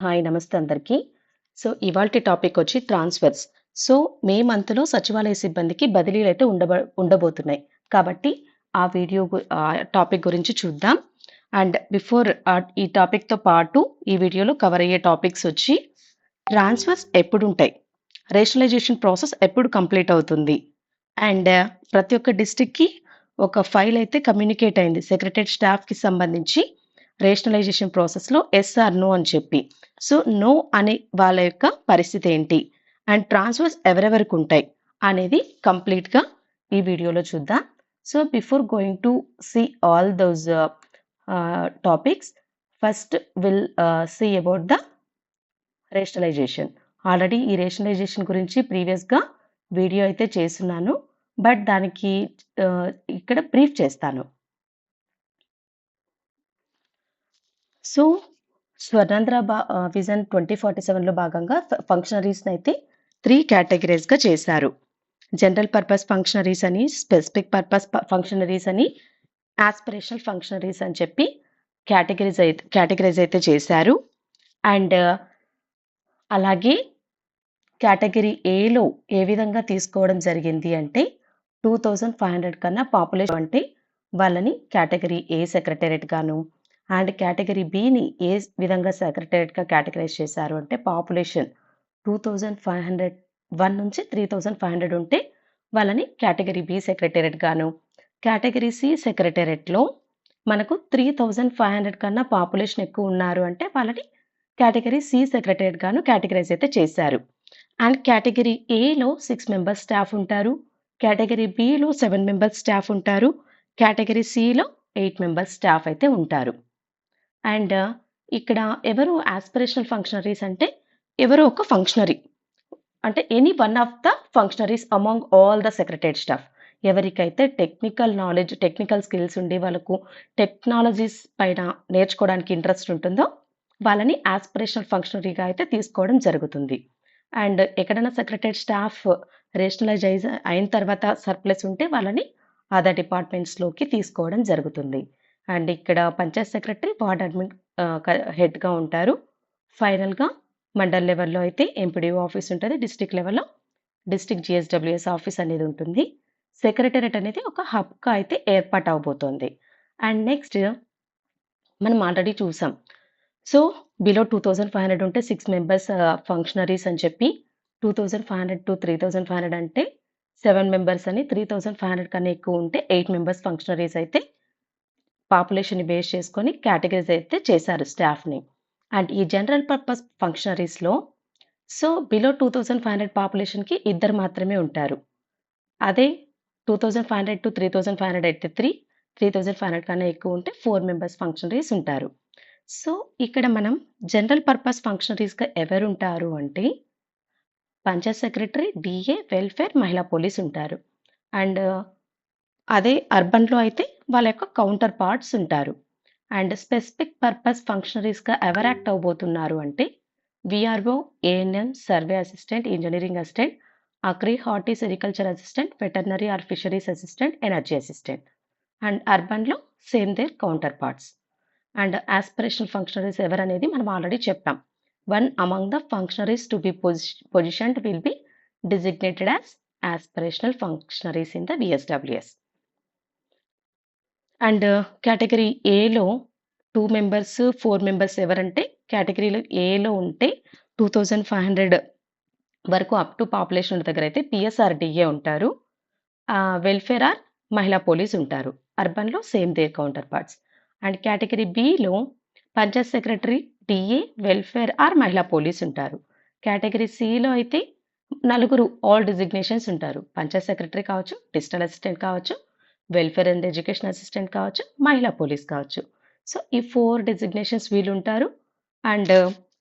Hi నమస్తే అందరికీ. So, ఇవాల్టి టాపిక్ వచ్చి ట్రాన్స్‌ఫర్స్. సో, మే మంత్‌లో సచివాలయ సిబ్బందికి బదిలీలు అయితే ఉండబ ఉండబోతున్నాయి. కాబట్టి ఆ వీడియో టాపిక్ గురించి చూద్దాం. అండ్ బిఫోర్ ఈ టాపిక్‌తో పాటు ఈ వీడియోలో కవర్ అయ్యే టాపిక్స్ వచ్చి ట్రాన్స్‌ఫర్స్ ఎప్పుడు ఉంటాయి రేషనలైజేషన్ ప్రాసెస్ ఎప్పుడు కంప్లీట్ అవుతుంది? అండ్ ప్రతి ఒక్క డిస్టిక్కి ఒక ఫైల్ అయితే కమ్యూనికేట్ అయింది. సెక్రటరీ స్టాఫ్‌కి సంబంధించి రేషనలైజేషన్ ప్రాసెస్‌లో ఎస్ఆర్ నో అని చెప్పి. సో, నో అనే వాళ్ళ యొక్క పరిస్థితి ఏంటి? అండ్ ట్రాన్స్‌ఫర్స్ ఎవరెవరికి ఉంటాయి? అనేది కంప్లీట్‌గా ఈ వీడియోలో చూద్దాం. So, before going to see all those topics first will see about the rationalisation. Already ఈ రేషనలైజేషన్ గురించి ప్రీవియస్‌గా వీడియో అయితే చేస్తున్నాను బట్ దానికి ఇక్కడ బ్రీఫ్ చేస్తాను. సో, స్వర్ణాంధ్ర బ ఆహ్, విజన్ 2047లో భాగంగా ఫంక్షనరీస్ని అయితే త్రీ కేటగిరీస్గా చేశారు. జనరల్ పర్పస్ ఫంక్షనరీస్ అని, స్పెసిఫిక్ పర్పస్ ఫంక్షనరీస్ అని, ఆస్పిరేషనల్ ఫంక్షనరీస్ అని చెప్పి కేటగిరీస్ అయితే కేటగిరీస్ అయితే చేశారు. అండ్ అలాగే కేటగిరీ ఏలో ఏ విధంగా తీసుకోవడం జరిగింది అంటే 2500 కన్నా పాపులేషన్ అంటే వాళ్ళని కేటగిరీ ఏ సెక్రటేరియట్ గాను, అండ్ కేటగిరీ బిని ఏ విధంగా సెక్రటరేట్గా కేటగరైజ్ చేశారు అంటే పాపులేషన్ 2501 నుంచి 3500 ఉంటే వాళ్ళని కేటగిరీ బి సెక్రటేరియట్ గాను, కేటగిరీ సి సెక్రటేరియట్‌లో మనకు 3500 కన్నా పాపులేషన్ ఎక్కువ ఉన్నారు అంటే వాళ్ళని కేటగిరీ సి సెక్రటేరియట్ గాను కేటగిరైజ్ అయితే చేశారు. అండ్ కేటగిరీ ఏలో సిక్స్ మెంబర్స్ స్టాఫ్ ఉంటారు. కేటగిరీ బిలో సెవెన్ మెంబర్స్ స్టాఫ్ ఉంటారు. కేటగిరీ సిలో ఎయిట్ మెంబర్స్ స్టాఫ్ అయితే ఉంటారు. అండ్ ఇక్కడ ఎవరు ఆస్పిరేషనల్ ఫంక్షనరీస్ అంటే ఎవరో ఒక ఫంక్షనరీ. అంటే any one of the functionaries among all the secretary staff. ఎవరికైతే టెక్నికల్ నాలెడ్జ్, టెక్నికల్ స్కిల్స్ ఉండి వాళ్ళకు టెక్నాలజీస్ పైన నేర్చుకోవడానికి ఇంట్రెస్ట్ ఉంటుందో వాళ్ళని ఆస్పిరేషనల్ ఫంక్షనరీగా అయితే తీసుకోవడం జరుగుతుంది. అండ్ ఎక్కడైనా సెక్రటరీ స్టాఫ్ రేషనలైజ్ అయిన తర్వాత సర్ప్లస్ ఉంటే వాళ్ళని అదర్ డిపార్ట్మెంట్స్‌లోకి తీసుకోవడం జరుగుతుంది. అండ్ ఇక్కడ పంచాయత్ సెక్రటరీ, వార్డ్ అడ్మిన్ క హెడ్‌గా ఉంటారు. ఫైనల్‌గా మండల్ లెవెల్‌లో అయితే ఎంపీడీఓ ఆఫీస్ ఉంటుంది డిస్టిక్ లెవెల్‌లో డిస్ట్రిక్ట్ జీఎస్‌డబ్ల్యూఎస్ ఆఫీస్ అనేది ఉంటుంది. సెక్రటరేట్ అనేది ఒక హబ్‌గా అయితే ఏర్పాటు అవబోతోంది అండ్ నెక్స్ట్ మనం ఆల్రెడీ చూసాం. సో, బిలో 2500 ఉంటే సిక్స్ మెంబర్స్ ఫంక్షనరీస్ అని చెప్పి 2500-3500 అంటే సెవెన్ మెంబర్స్ అని, 3500 కన్నా ఎక్కువ ఉంటే ఎయిట్ మెంబర్స్ ఫంక్షనరీస్ అయితే పాపులేషన్‌ని బేస్ చేసుకొని కేటగిరీస్ అయితే చేశారు స్టాఫ్‌ని. అండ్ ఈ జనరల్ పర్పస్ ఫంక్షనరీస్‌లో సో, బిలో 2500 పాపులేషన్‌కి ఇద్దరు మాత్రమే ఉంటారు. అదే 2500-3500 అయితే 3, 3500 కన్నా ఎక్కువ ఉంటే ఫోర్ మెంబర్స్ ఫంక్షనరీస్ ఉంటారు. సో, ఇక్కడ మనం జనరల్ పర్పస్ ఫంక్షనరీస్‌గా ఎవరు ఉంటారు అంటే పంచాయత్ సెక్రటరీ, డీఏ, వెల్ఫేర్, మహిళా పోలీస్ ఉంటారు. అండ్ అదే అర్బన్‌లో అయితే వాళ్ళ యొక్క కౌంటర్ పార్ట్స్ ఉంటారు. అండ్ స్పెసిఫిక్ పర్పస్ ఫంక్షనరీస్‌గా ఎవరు యాక్ట్ అవ్వబోతున్నారు అంటే VRO ANM, survey assistant, engineering assistant, agri, horti, sericulture assistant, veterinary or fisheries assistant, energy assistant. And అర్బన్‌లో same their counter parts. And aspiration functionaries ఎవరనేది మనం ఆల్రెడీ చెప్పాం. One among the functionaries to be position positioned will be designated as aspirational functionaries in the VSWS and category ఏలో two members, four members ఎవరంటే కేటగిరీలో ఏలో ఉంటే 2500 వరకు up to population ఉన్న దగ్గర అయితే పిఎస్ఆర్డిఏ ఉంటారు. వెల్ఫేర్ ఆర్ మహిళా పోలీస్ ఉంటారు. అర్బన్‌లో same their counter parts. And category below panchayat secretary, DA welfare or మహిళా పోలీస్ ఉంటారు. కేటగిరీ సిలో అయితే నలుగురు ఆల్ డిజిగ్నేషన్స్ ఉంటారు. పంచాయత్ సెక్రటరీ కావచ్చు, డిజిటల్ అసిస్టెంట్ కావచ్చు, వెల్ఫేర్ అండ్ ఎడ్యుకేషన్ అసిస్టెంట్ కావచ్చు, మహిళా పోలీస్ కావచ్చు. సో, ఈ 4 designations వీళ్ళుంటారు. And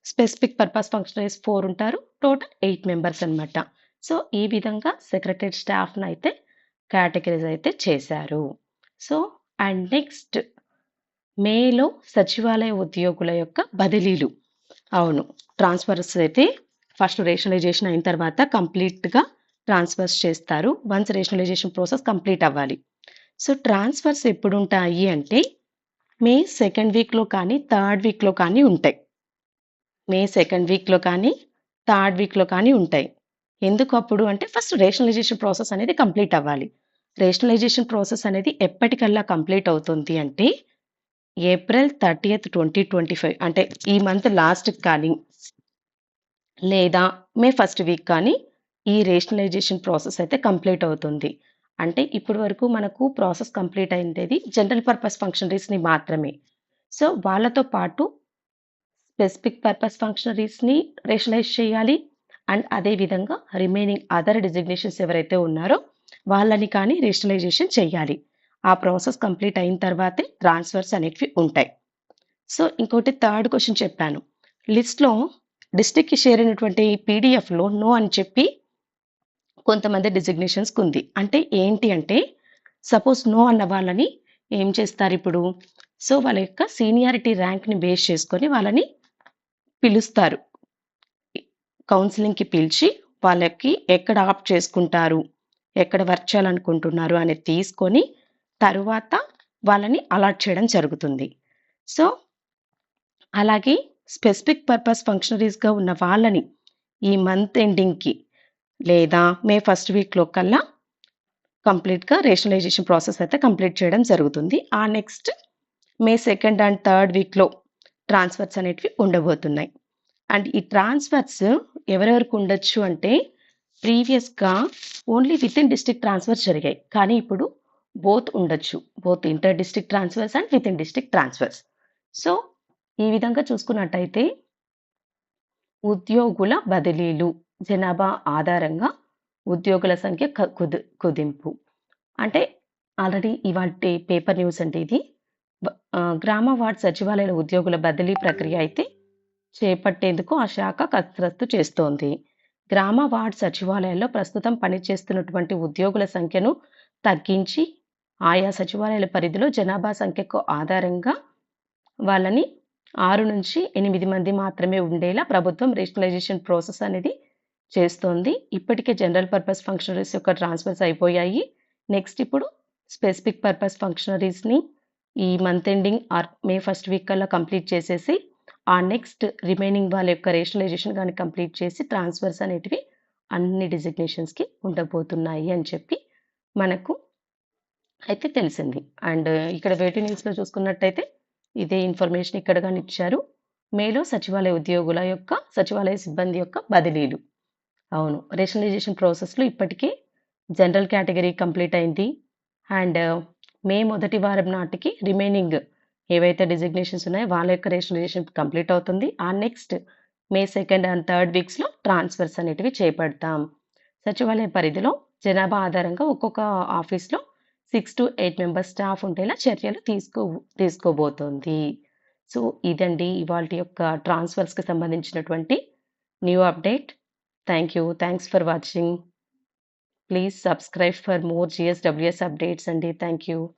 specific purpose functionaries four ఉంటారు. టోటల్ ఎయిట్ మెంబర్స్ అనమాట సో, ఈ విధంగా సెక్రటరీ స్టాఫ్ను అయితే కేటగిరీస్ అయితే చేశారు. సో, అండ్ నెక్స్ట్ మేలో సచివాలయ ఉద్యోగుల యొక్క బదిలీలు. అవును. ట్రాన్స్‌ఫర్స్ అయితే ఫస్ట్ రేషనలైజేషన్ అయిన తర్వాత కంప్లీట్‌గా ట్రాన్స్‌ఫర్స్ చేస్తారు. వన్స్ రేషనలైజేషన్ ప్రాసెస్ కంప్లీట్ అవ్వాలి. సో, ట్రాన్స్‌ఫర్స్ ఎప్పుడుంటాయి అంటే మే సెకండ్ వీక్‌లో కానీ, థర్డ్ వీక్‌లో కానీ ఉంటాయి. మే సెకండ్ వీక్‌లో కానీ, థర్డ్ వీక్‌లో కానీ ఉంటాయి. ఎందుకు అప్పుడు అంటే ఫస్ట్ రేషనలైజేషన్ ప్రాసెస్ అనేది కంప్లీట్ అవ్వాలి. రేషనలైజేషన్ ప్రాసెస్ అనేది ఎప్పటికల్లా కంప్లీట్ అవుతుంది అంటే ఏప్రిల్ 30థ్ 2025 అంటే ఈ మంత్ లాస్ట్ కానీ లేదా మే ఫస్ట్ వీక్ కానీ ఈ రేషనలైజేషన్ ప్రాసెస్ అయితే కంప్లీట్ అవుతుంది. అంటే ఇప్పటి వరకు మనకు ప్రాసెస్ కంప్లీట్ అయిండేది జనరల్ పర్పస్ ఫంక్షనరీస్‌ని మాత్రమే. సో, వాళ్ళతో పాటు స్పెసిఫిక్ పర్పస్ ఫంక్షనరీస్‌ని రేషనలైజ్ చేయాలి. అండ్ అదే విధంగా రిమైనింగ్ అదర్ డిజిగ్నేషన్స్ ఎవరైతే ఉన్నారో వాళ్ళని కానీ రేషనలైజేషన్ చేయాలి. ఆ ప్రాసెస్ కంప్లీట్ అయిన తర్వాతే ట్రాన్స్‌ఫర్స్ అనేటివి ఉంటాయి. సో, ఇంకోటి థర్డ్ క్వశ్చన్ చెప్పాను. లిస్ట్‌లో డిస్ట్రిక్ట్‌కి షేర్ అయినటువంటి పీడీఎఫ్‌లో నో అని చెప్పి కొంతమంది డిజిగ్నేషన్స్‌కుంది. అంటే ఏంటి అంటే సపోజ్ నో అన్న వాళ్ళని ఏం చేస్తారు ఇప్పుడు సో, వాళ్ళ యొక్క సీనియారిటీ ర్యాంక్‌ని బేస్ చేసుకొని వాళ్ళని పిలుస్తారు. కౌన్సిలింగ్కి పిలిచి వాళ్ళకి ఎక్కడ ఆప్ట్ చేసుకుంటారు, ఎక్కడ వర్క్ చేయాలనుకుంటున్నారు అనేది తీసుకొని తరువాత వాళ్ళని అలాట్ చేయడం జరుగుతుంది. సో, అలాగే స్పెసిఫిక్ పర్పస్ ఫంక్షనరీస్‌గా ఉన్న వాళ్ళని ఈ మంత్ ఎండింగ్‌కి లేదా మే ఫస్ట్ వీక్‌లో కల్లా కంప్లీట్‌గా రేషనలైజేషన్ ప్రాసెస్ అయితే కంప్లీట్ చేయడం జరుగుతుంది. ఆ next May second and third వీక్‌లో ట్రాన్స్‌ఫర్స్ అనేటివి ఉండబోతున్నాయి. అండ్ ఈ ట్రాన్స్‌ఫర్స్ ఎవరెవరికి ఉండొచ్చు అంటే ప్రీవియస్‌గా ఓన్లీ వితిన్ డిస్ట్రిక్ట్ ట్రాన్స్‌ఫర్స్ జరిగాయి. కానీ ఇప్పుడు బోత్ ఉండొచ్చు. Both inter district transfers and within district transfers. So, ఈ విధంగా చూసుకున్నట్టయితే ఉద్యోగుల బదిలీలు జనాభా ఆధారంగా ఉద్యోగుల సంఖ్య కుది కుదింపు. అంటే ఆల్రెడీ ఇవాటి పేపర్ న్యూస్ అంటే ఇది. గ్రామ వార్డ్ సచివాలయాల ఉద్యోగుల బదిలీ ప్రక్రియ అయితే చేపట్టేందుకు ఆ శాఖ కసరత్తు చేస్తోంది. గ్రామ వార్డ్ సచివాలయాల్లో ప్రస్తుతం పనిచేస్తున్నటువంటి ఉద్యోగుల సంఖ్యను తగ్గించి ఆయా సచివాలయాల పరిధిలో జనాభా సంఖ్యకు ఆధారంగా వాళ్ళని 6-8 మంది మాత్రమే ఉండేలా ప్రభుత్వం రేషనలైజేషన్ ప్రాసెస్ అనేది చేస్తోంది. ఇప్పటికే జనరల్ పర్పస్ ఫంక్షనరీస్ యొక్క ట్రాన్స్‌ఫర్స్ అయిపోయాయి. నెక్స్ట్ ఇప్పుడు స్పెసిఫిక్ పర్పస్ ఫంక్షనరీస్‌ని ఈ month ending or May first week కల్లా కంప్లీట్ చేసేసి ఆ నెక్స్ట్ రిమైనింగ్ వాళ్ళ యొక్క రేషనలైజేషన్ కానీ కంప్లీట్ చేసి ట్రాన్స్‌ఫర్స్ అనేటివి అన్ని డిజిగ్నేషన్స్‌కి ఉండబోతున్నాయి అని చెప్పి మనకు అయితే తెలిసింది. అండ్ ఇక్కడ వేటి న్యూస్‌లో చూసుకున్నట్టయితే ఇదే ఇన్ఫర్మేషన్ ఇక్కడ కానీ ఇచ్చారు. మేలో సచివాలయ ఉద్యోగుల యొక్క సచివాలయ సిబ్బంది యొక్క బదిలీలు. అవును. రేషనలైజేషన్ ప్రాసెస్‌లో ఇప్పటికీ జనరల్ కేటగిరీ కంప్లీట్ అయింది. అండ్ uh, మే మొదటి వారం నాటికి రిమైనింగ్ ఏవైతే డిజిగ్నేషన్స్ ఉన్నాయో వాళ్ళ యొక్క రేషనలైజేషన్ కంప్లీట్ అవుతుంది. ఆ next May second and third వీక్స్‌లో transfers అనేటివి చేపడతాం. సచివాలయ పరిధిలో జనాభా ఆధారంగా ఒక్కొక్క ఆఫీస్‌లో 6-8 మెంబర్స్ స్టాఫ్ ఉండేలా చర్యలు తీసుకో తీసుకోబోతోంది. సో, ఇదండి ఇవాళ యొక్క ట్రాన్స్‌ఫర్స్‌కి సంబంధించినటువంటి new update. Thank you. Thanks for watching. Please subscribe for more GSWS updates, Sandy. Thank you.